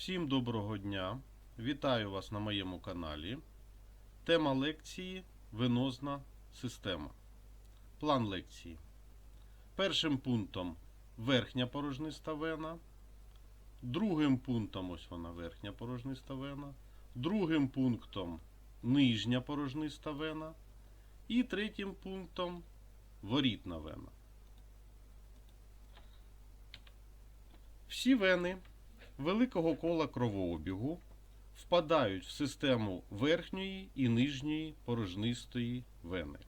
Всім доброго дня! Вітаю вас на моєму каналі. Тема лекції Венозна система. План лекції. Першим пунктом верхня порожниста вена. Другим пунктом ось вона верхня порожниста вена. Другим пунктом нижня порожниста вена. І третім пунктом ворітна вена. Всі вени великого кола кровообігу впадають в систему верхньої і нижньої порожнистої вени.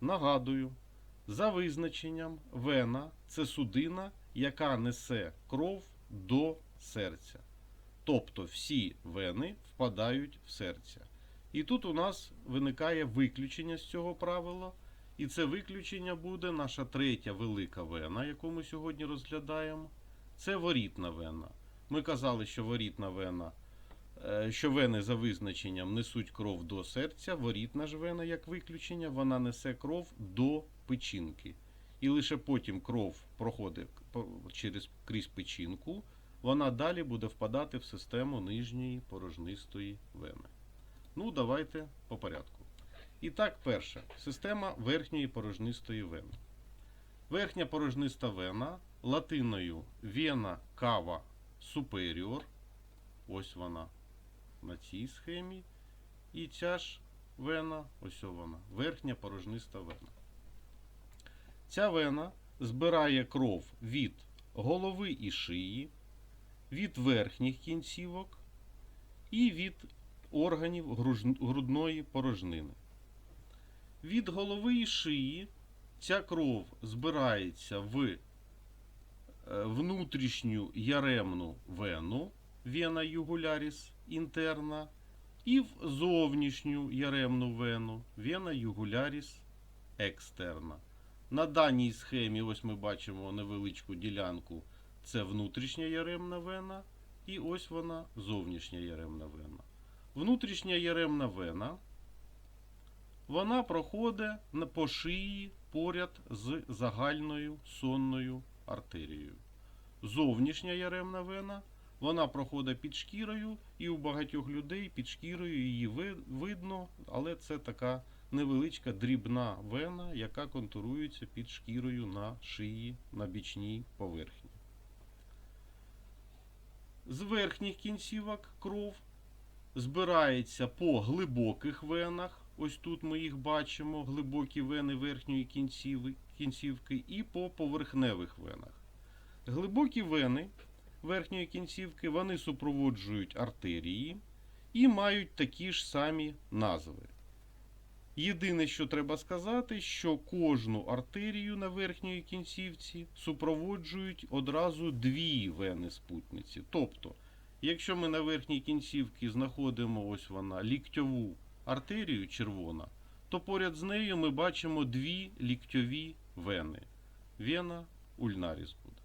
Нагадую, за визначенням, вена це судина, яка несе кров до серця. Тобто всі вени впадають в серце. І тут у нас виникає виключення з цього правила. І це виключення буде наша третя велика вена, яку ми сьогодні розглядаємо. Це ворітна вена. Ми казали, що ворітна вена, е, що вени за визначенням несуть кров до серця. Ворітна ж вена, як виключення, вона несе кров до печінки. І лише потім кров проходить через крізь печінку, вона далі буде впадати в систему нижньої порожнистої вени. Ну, давайте по порядку. І так, перше, система верхньої порожнистої вени. Верхня порожниста вена латиною вена кава superior. Ось вона на цій схемі. І ця ж вена, ось вона, верхня порожниста вена. Ця вена збирає кров від голови і шиї, від верхніх кінцівок і від органів грудної порожнини. Від голови і шиї ця кров збирається в внутрішню яремну вену, вена югуляріс інтерна, і в зовнішню яремну вену, вена югуляріс екстерна. На даній схемі, ось ми бачимо невеличку ділянку, це внутрішня яремна вена, і ось вона зовнішня яремна вена. Внутрішня яремна вена вона проходить по шиї поряд з загальною сонною артерією. Зовнішня яремна вена вона проходить під шкірою, і у багатьох людей під шкірою її видно, але це така невеличка дрібна вена, яка контурується під шкірою на шиї на бічній поверхні. З верхніх кінцівок кров збирається по глибоких венах. Ось тут ми їх бачимо, глибокі вени верхньої кінцівки, і по поверхневих венах. Глибокі вени верхньої кінцівки вони супроводжують артерії і мають такі ж самі назви. Єдине, що треба сказати, що кожну артерію на верхньої кінцівці супроводжують одразу дві вени спутниці. Тобто, якщо ми на верхній кінцівці знаходимо ось вона ліктьову артерію червона, то поряд з нею ми бачимо дві ліктьові вени. Вена ульнаріс буде.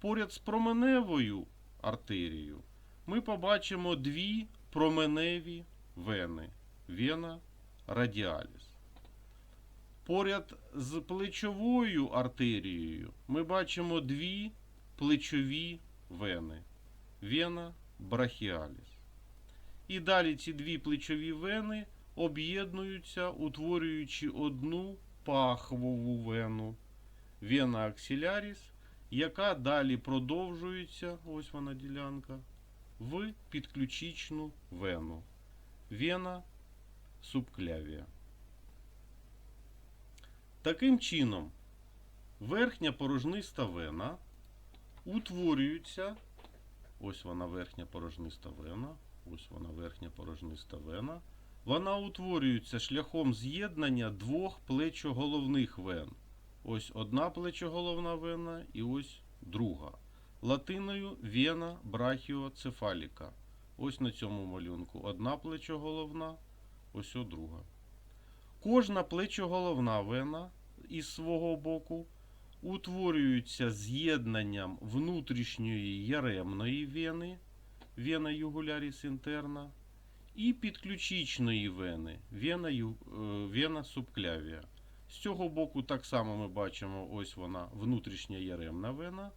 Поряд з променевою артерією ми побачимо дві променеві вени. Вена радіаліс. Поряд з плечовою артерією ми бачимо дві плечові вени. Вена брахіаліс. І далі ці дві плечові вени об'єднуються, утворюючи одну пахвову вену. Вена аксіляріс, яка далі продовжується, ось вона ділянка, в підключичну вену. Вена субклявія. Таким чином, верхня порожниста вена утворюється. Ось вона верхня порожниста вена. Ось вона верхня порожниста вена. Вона утворюється шляхом з'єднання двох плечоголовних вен. Ось одна плечоголовна вена і ось друга. Латиною вена брахіоцефаліка. Ось на цьому малюнку одна плечоголовна, ось друга. Кожна плечоголовна вена із свого боку утворюється з'єднанням внутрішньої яремної вени, вена югуляріс інтерна, і підключичної вени, вена, ю- е, вена субклявія. З цього боку так само ми бачимо, ось вона внутрішня яремна вена,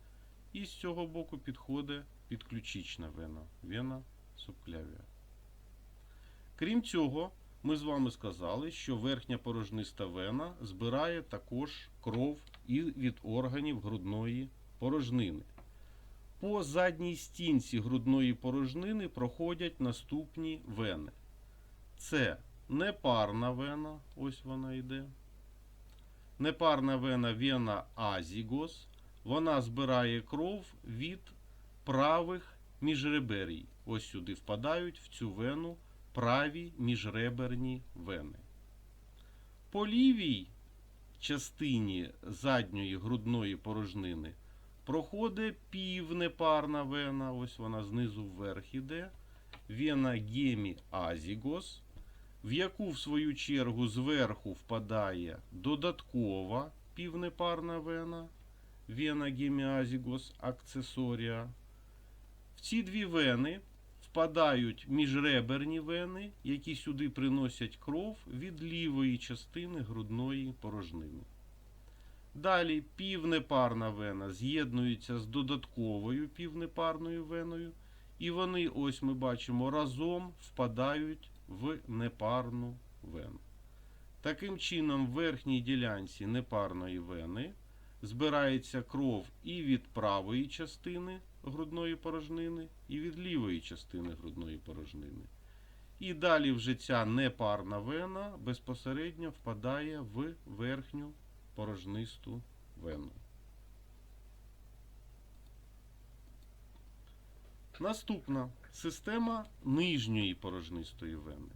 І з цього боку підходить підключична вена, вена субклявія. Крім цього, ми з вами сказали, що верхня порожниста вена збирає також кров і від органів грудної порожнини. По задній стінці грудної порожнини проходять наступні вени. Це непарна вена, ось вона йде. Непарна вена вена азігос. Вона збирає кров від правих міжреберій. Ось сюди впадають в цю вену праві міжреберні вени. По лівій частині задньої грудної порожнини проходить півнепарна вена, ось вона знизу вверх іде, вена геміазігос, в яку, в свою чергу, зверху впадає додаткова півнепарна вена, вена геміазігос акцесорія. В ці дві вени впадають міжреберні вени, які сюди приносять кров від лівої частини грудної порожнини. Далі півнепарна вена з'єднується з додатковою півнепарною веною, і вони, ось ми бачимо, разом впадають в непарну вену. Таким чином, в верхній ділянці непарної вени збирається кров і від правої частини грудної порожнини, і від лівої частини грудної порожнини. І далі вже ця непарна вена безпосередньо впадає в верхню порожнисту вену. Наступна система нижньої порожнистої вени.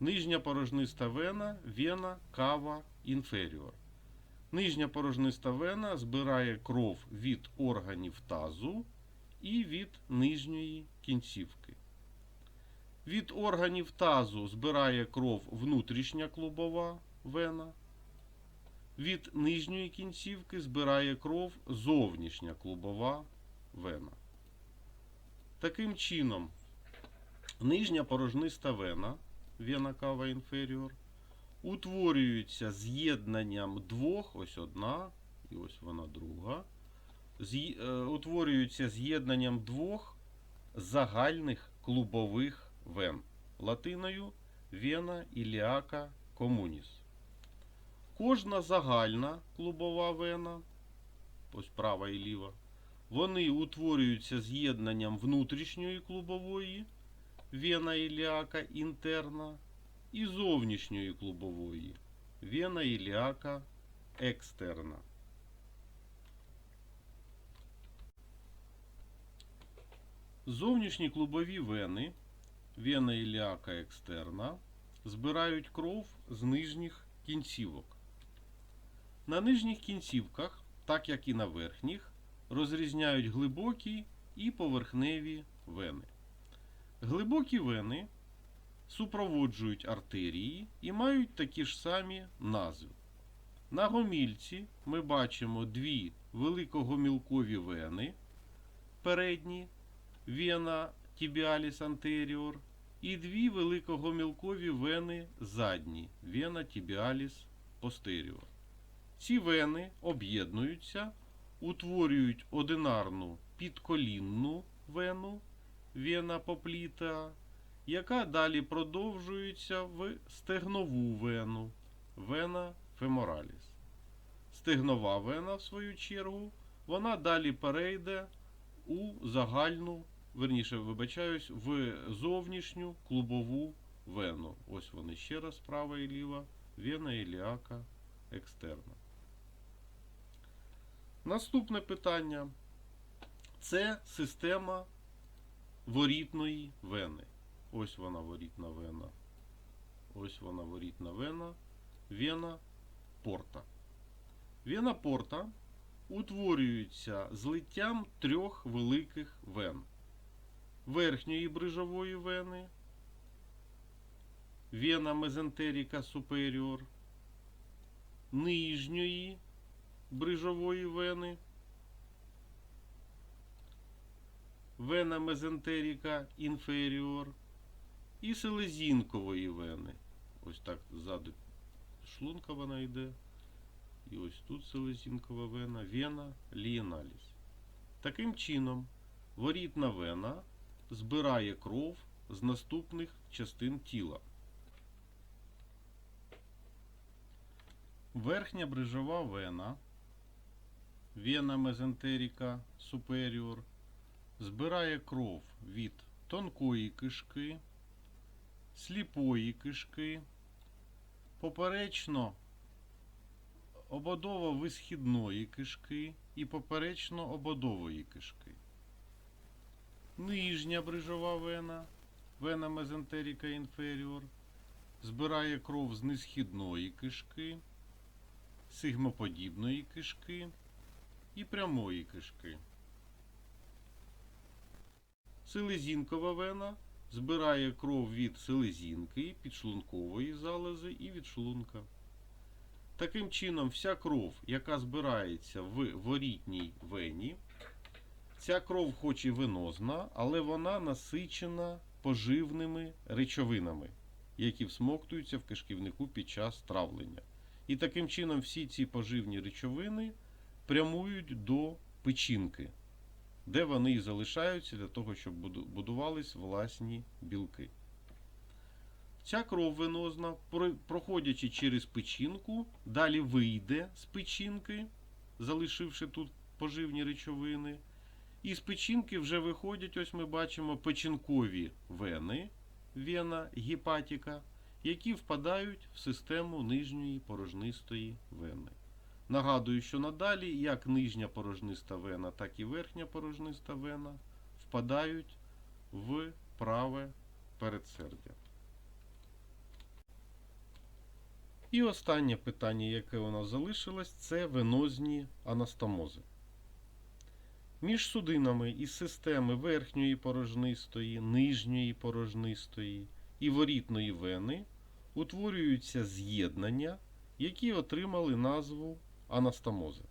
Нижня порожниста вена вена кава інферіор. Нижня порожниста вена збирає кров від органів тазу і від нижньої кінцівки. Від органів тазу збирає кров внутрішня клубова вена. Від нижньої кінцівки збирає кров зовнішня клубова вена. Таким чином, нижня порожниста вена, вена кава інферіор, утворюється з'єднанням двох, ось одна і ось вона друга, е, з'єднанням двох загальних клубових вен латиною вена іліака комуніс. Кожна загальна клубова вена, ось права і ліва, вони утворюються з'єднанням внутрішньої клубової вена іліака інтерна і зовнішньої клубової вена іліака екстерна. Зовнішні клубові вени вена іліака екстерна збирають кров з нижніх кінцівок. На нижніх кінцівках, так як і на верхніх, розрізняють глибокі і поверхневі вени. Глибокі вени супроводжують артерії і мають такі ж самі назви. На гомільці ми бачимо дві великогомілкові вени передні вена тібіаліс антеріор і дві великогомілкові вени задні вена тібіаліс постеріор. Ці вени об'єднуються, утворюють одинарну підколінну вену вена попліта, яка далі продовжується в стегнову вену вена фемораліс. Стегнова вена, в свою чергу, вона далі перейде у загальну, верніше, вибачаюсь, в зовнішню клубову вену. Ось вони ще раз, права і ліва, вена іліака екстерна. Наступне питання це система ворітної вени. Ось вона ворітна вена. Ось вона ворітна вена. Вена порта. Вена порта утворюється злиттям трьох великих вен. Верхньої брижової вени, вена мезентеріка суперіор, нижньої брижової вени, вена мезентеріка інферіор і селезінкової вени. Ось так ззаду шлунка вона йде. І ось тут селезінкова вена, вена лієналіс. Таким чином, ворітна вена збирає кров з наступних частин тіла. Верхня брижова вена, вена мезентеріка суперіор, збирає кров від тонкої кишки, сліпої кишки, поперечно ободово-висхідної кишки і поперечно-ободової кишки. Нижня брижова вена, вена мезентеріка інферіор, збирає кров з несхідної кишки, сигмоподібної кишки і прямої кишки. Селезінкова вена збирає кров від селезінки, підшлункової залози і від шлунка. Таким чином, вся кров, яка збирається в ворітній вені, ця кров хоч і венозна, але вона насичена поживними речовинами, які всмоктуються в кишківнику під час травлення. І таким чином всі ці поживні речовини прямують до печінки, де вони і залишаються для того, щоб будувались власні білки. Ця кров венозна, проходячи через печінку, далі вийде з печінки, залишивши тут поживні речовини. І з печінки вже виходять, ось ми бачимо, печінкові вени, вена гепатіка, які впадають в систему нижньої порожнистої вени. Нагадую, що надалі як нижня порожниста вена, так і верхня порожниста вена впадають в праве передсердя. І останнє питання, яке у нас залишилось, це венозні анастомози. Між судинами із системи верхньої порожнистої, нижньої порожнистої і ворітної вени утворюються з'єднання, які отримали назву анастомози.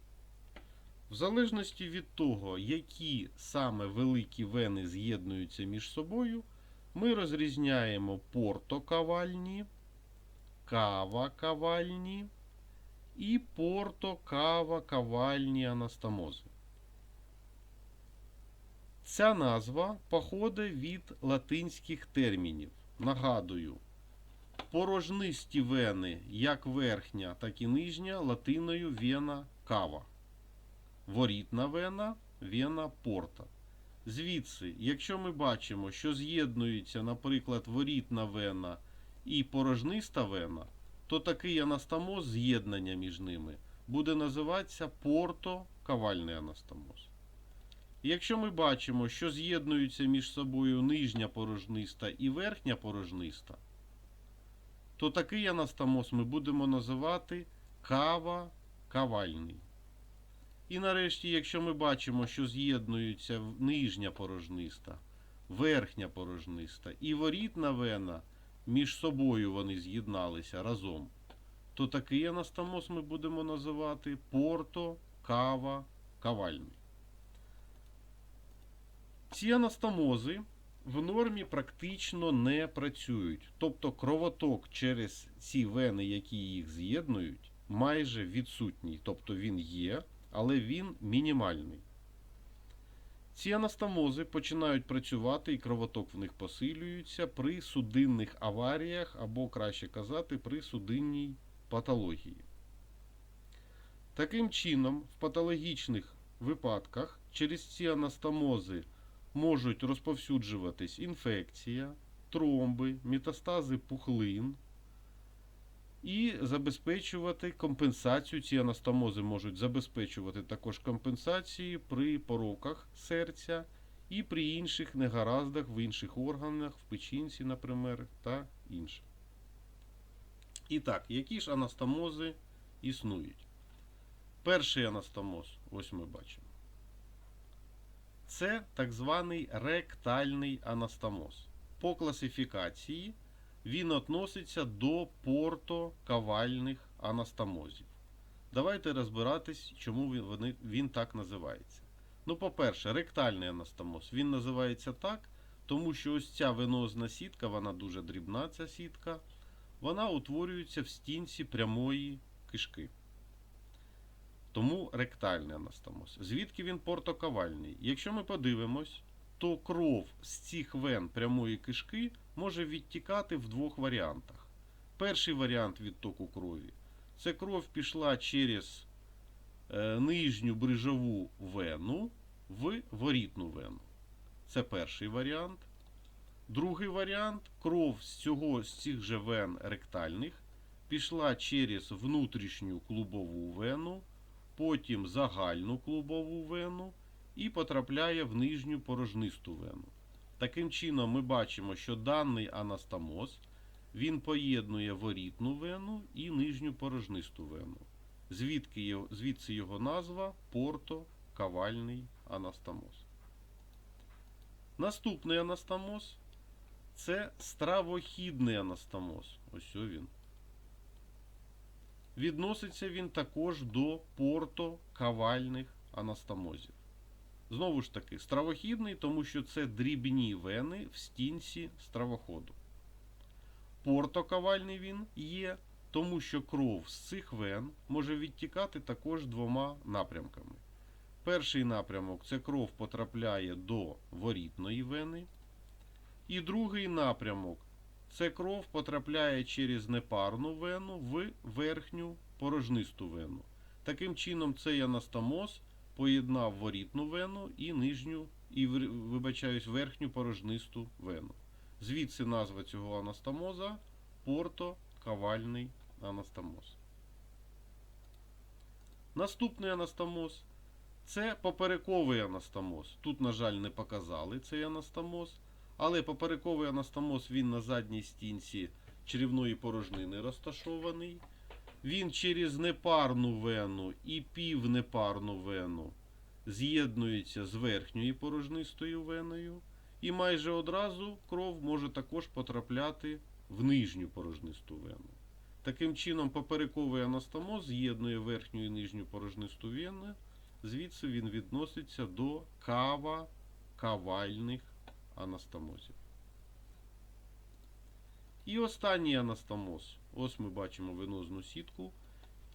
В залежності від того, які саме великі вени з'єднуються між собою, ми розрізняємо портокавальні, кава-кавальні і порто-кава-кавальні анастомози. Ця назва походить від латинських термінів. Нагадую, порожнисті вени, як верхня, так і нижня, латиною вена кава. Ворітна вена вена порта. Звідси, якщо ми бачимо, що з'єднується, наприклад, ворітна вена і порожниста вена, то такий анастомоз з'єднання між ними буде називатися порто-кавальний анастомоз. Якщо ми бачимо, що з'єднуються між собою нижня порожниста і верхня порожниста, то такий анастомоз ми будемо називати кава-кавальний. І нарешті, якщо ми бачимо, що з'єднуються нижня порожниста, верхня порожниста і ворітна вена, між собою вони з'єдналися разом, то такий анастомоз ми будемо називати порто-кава-кавальний. Ці анастомози в нормі практично не працюють. Тобто кровоток через ці вени, які їх з'єднують, майже відсутній. Тобто він є, але він мінімальний. Ці анастомози починають працювати і кровоток в них посилюється при судинних аваріях, або, краще казати, при судинній патології. Таким чином, в патологічних випадках через ці анастомози можуть розповсюджуватись інфекція, тромби, метастази пухлин і забезпечувати компенсацію. Ці анастомози можуть забезпечувати також компенсації при пороках серця і при інших негараздах в інших органах, в печінці, наприклад, та інше. І так, які ж анастомози існують? Перший анастомоз, ось ми бачимо. Це так званий ректальний анастомоз. По класифікації він относиться до портокавальних анастомозів. Давайте розбиратись, чому він, він так називається. Ну, по-перше, ректальний анастомоз. Він називається так, тому що ось ця венозна сітка, вона дуже дрібна, ця сітка, вона утворюється в стінці прямої кишки. Тому ректальний анастомоз. Звідки він портокавальний? Якщо ми подивимось, то кров з цих вен прямої кишки може відтікати в двох варіантах. Перший варіант відтоку крові це кров пішла через е, нижню брижову вену в ворітну вену. Це перший варіант. Другий варіант кров з цього з цих же вен ректальних пішла через внутрішню клубову вену, потім загальну клубову вену і потрапляє в нижню порожнисту вену. Таким чином, ми бачимо, що даний анастомоз він поєднує ворітну вену і нижню порожнисту вену. Звідки звідси його назва портокавальний анастомоз. Наступний анастомоз це стравохідний анастомоз. Ось він. Відноситься він також до портокавальних анастомозів. Знову ж таки, стравохідний, тому що це дрібні вени в стінці стравоходу. Портокавальний він є, тому що кров з цих вен може відтікати також двома напрямками. Перший напрямок це кров потрапляє до ворітної вени. І другий напрямок це кров потрапляє через непарну вену в верхню порожнисту вену. Таким чином, цей анастомоз поєднав ворітну вену і нижню, і вибачаюсь, верхню порожнисту вену. Звідси назва цього анастомоза портокавальний анастомоз. Наступний анастомоз це поперековий анастомоз. Тут, на жаль, не показали цей анастомоз. Але поперековий анастомоз він на задній стінці черівної порожнини розташований. Він через непарну вену і півнепарну вену з'єднується з верхньою порожнистою веною. І майже одразу кров може також потрапляти в нижню порожнисту вену. Таким чином, поперековий анастомоз з'єднує верхню і нижню порожнисту вену, звідси він відноситься до кава кавальних анастомозів. І останній анастомоз. Ось ми бачимо венозну сітку.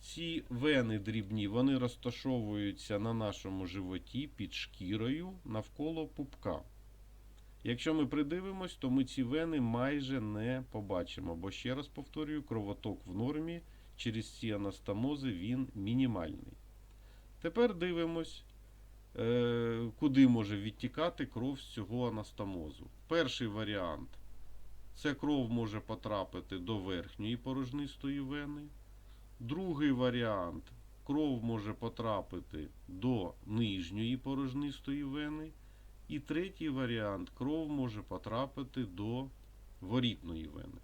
Ці вени дрібні вони розташовуються на нашому животі під шкірою навколо пупка. Якщо ми придивимось, то ми ці вени майже не побачимо, бо ще раз повторюю, кровоток в нормі через ці анастомози він мінімальний. Тепер дивимось, куди може відтікати кров з цього анастомозу. Перший варіант це кров може потрапити до верхньої порожнистої вени. Другий варіант кров може потрапити до нижньої порожнистої вени. І третій варіант кров може потрапити до ворітної вени.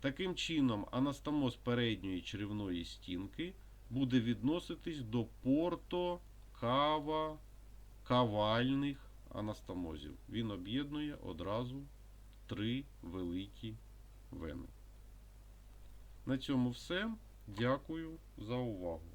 Таким чином, анастомоз передньої черевної стінки буде відноситись до порто кава кавальних анастомозів. Він об'єднує одразу три великі вени. На цьому все. Дякую за увагу.